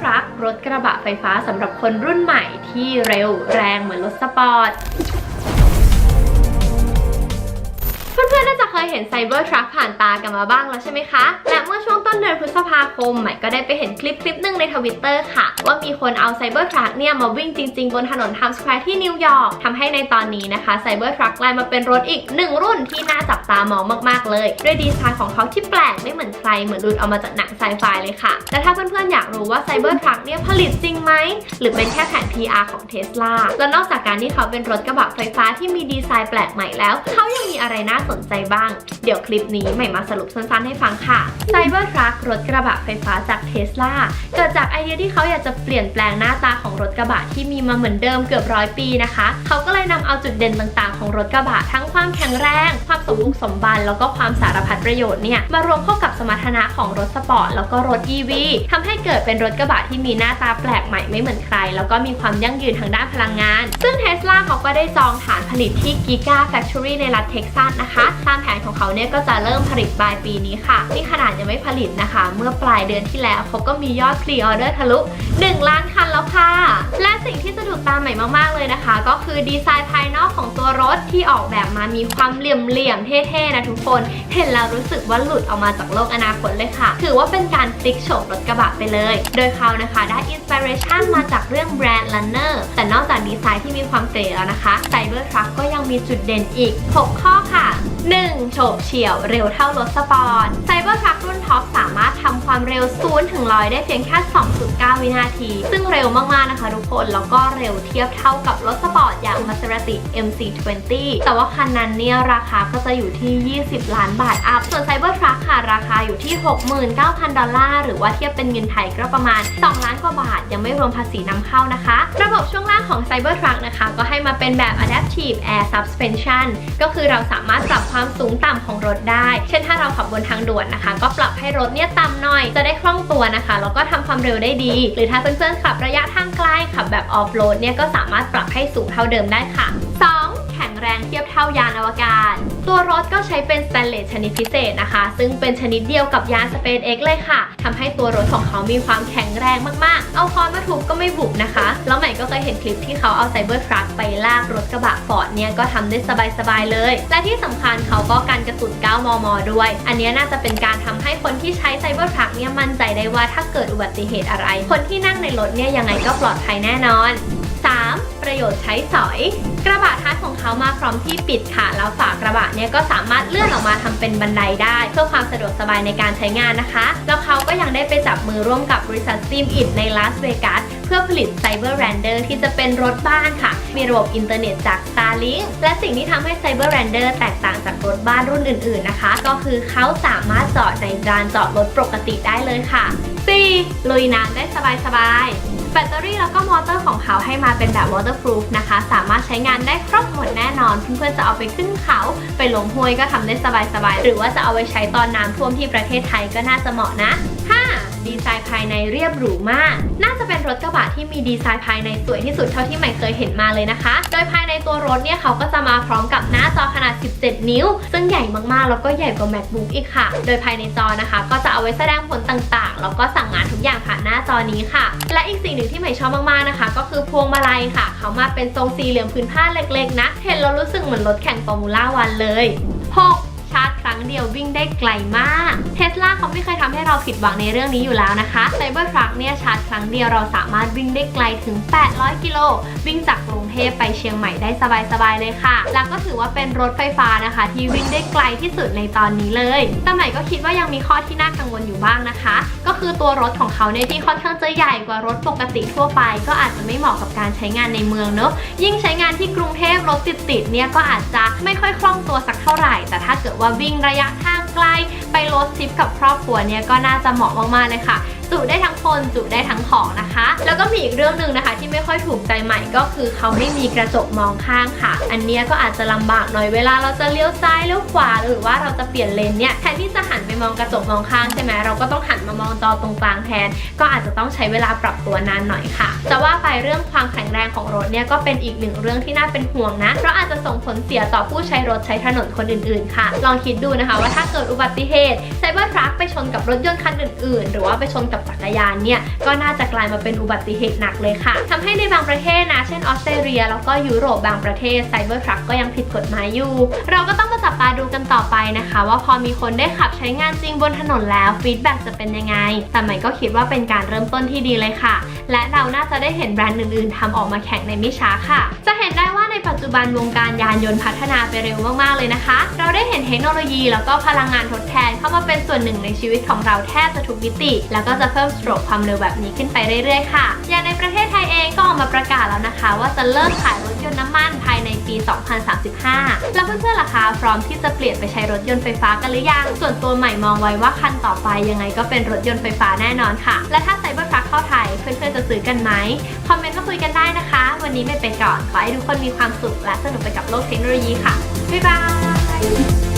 Truck รถกระบะไฟฟ้าสำหรับคนรุ่นใหม่ที่เร็วแรงเหมือนรถสปอร์ตเพื่อนๆน่าจะเคยเห็นไซเบอร์ทรัคผ่านตากันมาบ้างแล้วใช่ไหมคะ และเมื่อช่วง ต้นเดือนพฤษภาคมใหม่ก็ได้ไปเห็นคลิปคลิปหนึ่งในทวิตเตอร์ค่ะ ว่ามีคนเอาไซเบอร์ทรัคเนี่ยมาวิ่งจริง ๆ บนถนนไทม์สแควร์ที่นิวยอร์กทำให้ในตอนนี้นะคะไซเบอร์ทรัคกลายมาเป็นรถอีกหนึ่งรุ่นที่น่าจับตามองมากๆเลย ด้วยดีไซน์ของเขาที่แปลกไม่เหมือนใครเหมือนหลุดเอามาจากหนังไซไฟเลยค่ะและถ้าเพื่อนๆอยากรู้ว่าไซเบอร์ทรัคเนี่ยผลิตจริงไหมหรือเป็นแค่แผน PR ของเทสลาและนอกจากการที่เขาเป็นรถกระบะไฟฟ้าที่มีดีไซน์แปลกใหม่แล้วเขายังมีอะไรน่าสนใจบ้าง เดี๋ยวคลิปนี้ใหม่มาสรุปสั้นๆให้ฟังค่ะ Cybertruck รรถกระบะไฟฟ้าจากเทสลาเกิดจากไอเดียที่เขาอยากจะเปลี่ยนแปลงหน้าตาของรถกระบะที่มีมาเหมือนเดิมเกือบร้อยปีนะคะ เขาก็เลยนำเอาจุดเด่นต่างๆของรถกระบะทั้งความแข็งแรง ความสมบุกสมบันแล้วก็ความสารพัดประโยชน์เนี่ยมารวมเข้ากับสมรรถนะของรถสปอร์ตแล้วก็รถ EV ทำให้เกิดเป็นรถกระบะที่มีหน้าตาแปลกใหม่ไม่เหมือนใคร แล้วก็มีความยั่งยืนทางด้านพลังงาน ซึ่งเทสลาเขาก็ได้จองฐานผลิตที่ Giga Factory ในรัฐเท็กซัสนะคะ ตามแผนของเขาเนี่ยก็จะเริ่มผลิตปลายปีนี้ค่ะนี่ขนาดยังไม่ผลิตนะคะ เมื่อปลายเดือนที่แล้วเขาก็มียอดพรีออเดอร์ทะลุ 1 ล้านคันแล้วค่ะ และสิ่งที่จะถูกตาใหม่มากๆเลยนะคะ ก็คือดีไซน์ภายนอกของตัวรถที่ออกแบบมามีความเหลี่ยมๆเท่ๆนะทุกคน เห็นแล้วรู้สึกว่าหลุดออกมาจากโลกอนาคตเลยค่ะ ถือว่าเป็นการพลิกโฉมรถกระบะไปเลย โดยเขานะคะได้อินสปิเรชันมาจากเรื่องแบรนด์ Runner แต่นอกจากดีไซน์ที่มีความเก๋แล้วนะคะ Cybertruck ก็ยังมีจุดเด่นอีก 6 ข้อค่ะ 1. โฉบเฉี่ยวเร็วเท่ารถสปอร์ต Cybertruck รุ่นท็อปสามารถทำความเร็ว0ถึง100 ได้เพียงแค่ 2.9 วินาที ซึ่งเร็วมากๆนะคะทุกคน แล้วก็เร็วเทียบเท่ากับรถสปอร์ตอย่าง Maserati MC20 แต่ว่าคันนั้นเนี่ยราคาก็จะอยู่ที่ 20 ล้านบาทอัพ ส่วน Cybertruck ค่ะราคาอยู่ที่ 69,000 ดอลลาร์ หรือว่าเทียบเป็นเงินไทยก็ประมาณ 2 ล้านกว่าบาท ยังไม่รวมภาษีนำเข้านะคะ ระบบช่วงล่างของ Cybertruck นะคะ ก็ให้มาเป็นแบบ Adaptive Air Suspension ก็คือเราสามารถปรับความสูงต่ำของรถได้ เช่นถ้าเราขับบนทางด่วนนะคะ ก็ปรับให้รถถเนี่ยต่ำหน่อยจะได้คล่องตัวนะคะ แล้วก็ทำความเร็วได้ดี หรือถ้าเพื่อนๆขับระยะทางไกลขับแบบออฟโรดเนี่ยก็สามารถปรับให้สูงเท่าเดิมได้ค่ะ 2. แรงเทียบเท่ายานอวกาศ ตัวรถก็ใช้เป็นสแตนเลสชนิดพิเศษนะคะ ซึ่งเป็นชนิดเดียวกับยาน SpaceX เลยค่ะทำให้ตัวรถของเขามีความแข็งแรงมากๆ เอาค้อนมาทุบก็ไม่บุบนะคะ แล้วใหม่ก็เคยเห็นคลิปที่เขาเอาไซเบอร์ทรัคไปลากรถกระบะฟอร์ดเนี่ยก็ทำได้สบายๆเลย และที่สำคัญเขาก็กันกระสุน 9 มม ด้วย อันนี้น่าจะเป็นการทำให้คนที่ใช้ไซเบอร์ทรัคเนี่ยมั่นใจได้ว่าถ้าเกิดอุบัติเหตุอะไร คนที่นั่งในรถเนี่ยยังไงก็ปลอดภัยแน่นอน 3. ประโยชน์ใช้สอย กระบะท้ายของเขามาพร้อมที่ปิดค่ะ แล้วฝากระบะเนี่ยก็สามารถเลื่อนออกมาทำเป็นบันไดได้ เพื่อความสะดวกสบายในการใช้งานนะคะ แล้วเขาก็ยังได้ไปจับมือร่วมกับบริษัท Steam It ในลาสเวกัสเพื่อผลิต Cyber Rander ที่จะเป็นรถบ้านค่ะ มีระบบอินเทอร์เน็ตจาก Starlink และสิ่งที่ทำให้ Cyber Rander แตกต่างจากรถบ้านรุ่นอื่น ๆนะคะ ก็คือเขาสามารถจอดในลานจอดรถปกติได้เลยค่ะ 4. ลุยน้ำได้สบายๆ แบตเตอรี่แล้วก็มอเตอร์ของเขาให้มาเป็นแบบ waterproof นะคะ สามารถใช้งานได้ครบหมดแน่นอนเพื่อนๆจะเอาไปขึ้นเขาไปลงห้วยก็ทำได้สบายๆ หรือว่าจะเอาไปใช้ตอนน้ำท่วมที่ประเทศไทยก็น่าจะเหมาะนะ 5. ดีไซน์ภายในเรียบหรูมาก น่าจะเป็นรถกระบะที่มีดีไซน์ภายในสวยที่สุดเท่าที่ใหม่เคยเห็นมาเลยนะคะ โดยภายในตัวรถเนี่ยเขาก็จะมาพร้อมกับหน้าจอขนาด 17 นิ้ว ซึ่งใหญ่มากๆ แล้วก็ใหญ่กว่า MacBook อีกค่ะ โดยภายในจอนะคะ ก็จะเอาไว้แสดงผลต่างๆ แล้วก็สั่งงานทุกอย่างผ่านหน้าจอนี้ค่ะ และอีกสิ่งหนึ่งที่ใหม่ชอบมากๆนะคะ ก็คือพวงมาลัยค่ะ เขามาเป็นทรงสี่เหลี่ยมพื้นผ้าเล็กๆนะ เห็นแล้วรู้สึกเหมือนรถแข่งฟอร์มูล่าวันเลย 6. ชาร์จครั้งเดียววิ่งได้ไกลมากเทสลาเขาไม่เคยทำให้เราผิดหวังในเรื่องนี้อยู่แล้วนะคะ Cybertruck เนี่ยชาร์จครั้งเดียวเราสามารถวิ่งได้ไกลถึง 800 กิโลวิ่งจากกรุงเทพไปเชียงใหม่ได้สบายๆเลยค่ะ แล้วก็ถือว่าเป็นรถไฟฟ้านะคะ ที่วิ่งได้ไกลที่สุดในตอนนี้เลยแต่ใหม่ก็คิดว่ายังมีข้อที่น่ากังวลอยู่บ้างนะคะ ก็คือตัวรถของเขาเนี่ยที่ค่อนข้างจะใหญ่กว่ารถปกติทั่วไป ก็อาจจะไม่เหมาะกับการใช้งานในเมืองเนอะยิ่งใช้งานที่กรุงเทพรถติดๆเนี่ยก็อาจจะไม่ค่อยคล่องตัวสักเท่าไหร่ แต่ถ้าเกิดว่าวิ่งระยะทางไกล ไปรถทริปกับครอบครัวเนี่ยก็น่าจะเหมาะมากๆเลยค่ะ จุได้ทั้งคนจุได้ทั้งของนะคะ แล้วก็มีอีกเรื่องหนึ่งนะคะ ที่ไม่ค่อยถูกใจใหม่ก็คือเขาไม่มีกระจกมองข้างค่ะ อันเนี้ยก็อาจจะลำบากหน่อยเวลาเราจะเลี้ยวซ้ายเลี้ยวขวาหรือว่าเราจะเปลี่ยนเลนเนี่ยแทนที่จะหันไปมองกระจกมองข้างใช่ไหมเราก็ต้องหันมามองจอตรงกลางแทน ก็อาจจะต้องใช้เวลาปรับตัวนานหน่อยค่ะแต่ว่าไปเรื่องความแข็งแรงของรถเนี่ยก็เป็นอีกหนึ่งเรื่องที่น่าเป็นห่วงนะเพราะอาจจะส่งผลเสียต่อผู้ใช้รถใช้ถนนคนอื่นๆ ค่ะ ลองคิดดูนะคะว่าถ้าเกิดอุบัติเหตุไซเบอร์ทรัคไปชนกับรถยนต์คันอื่นๆ หรือว่าไปชนกับจักรยานเนี่ยก็น่าจะกลายมาเป็นอุบัติเหตุหนักเลยค่ะทำให้ในบางประเทศนะ เช่นออสเตรเลีย แล้วก็ยุโรปบางประเทศไซเบอร์ทรัคก็ยังผิดกฎหมายอยู่ เราก็ต้องมาจับตาดูกันต่อไปนะคะ ว่าพอมีคนได้ขับใช้งานจริงบนถนนแล้วฟีดแบ็กจะเป็นยังไง แต่ใหม่ก็คิดว่าเป็นการเริ่มต้นที่ดีเลยค่ะ และเราน่าจะได้เห็นแบรนด์อื่น ๆทำออกมาแข่งในไม่ช้าค่ะ จะเห็นได้ว่าใน ปัจจุบันวงการยานยนต์พัฒนาไปเร็วมากๆเลยนะคะ เราได้เห็นเทคโนโลยีแล้วก็พลังงานทดแทนเข้ามาเป็นส่วนหนึ่งในชีวิตของเราแทบจะทุกมิติ แล้วก็จะเพิ่มสโตรกความเร็วแบบนี้ขึ้นไปเรื่อยๆค่ะ อย่างในประเทศไทยเองก็ออกมาประกาศแล้วนะคะ ว่าจะเลิกขายรถยนต์น้ำมันภายในปี 2035 แล้วเพื่อนๆล่ะคะพร้อมที่จะเปลี่ยนไปใช้รถยนต์ไฟฟ้ากันหรือยัง ส่วนตัวใหม่มองไว้ว่าคันต่อไปยังไงก็เป็นรถยนต์ไฟฟ้าแน่นอนค่ะ และถ้าไซเบอร์ เข้าไทย เพื่อนๆจะซื้อกันไหมคอมเมนต์มาคุยกันได้นะคะ วันนี้ไม่ไปก่อน ขอให้ทุกคนมีความสุขและสนุกไปกับโลกเทคโนโลยีค่ะ บ๊ายบาย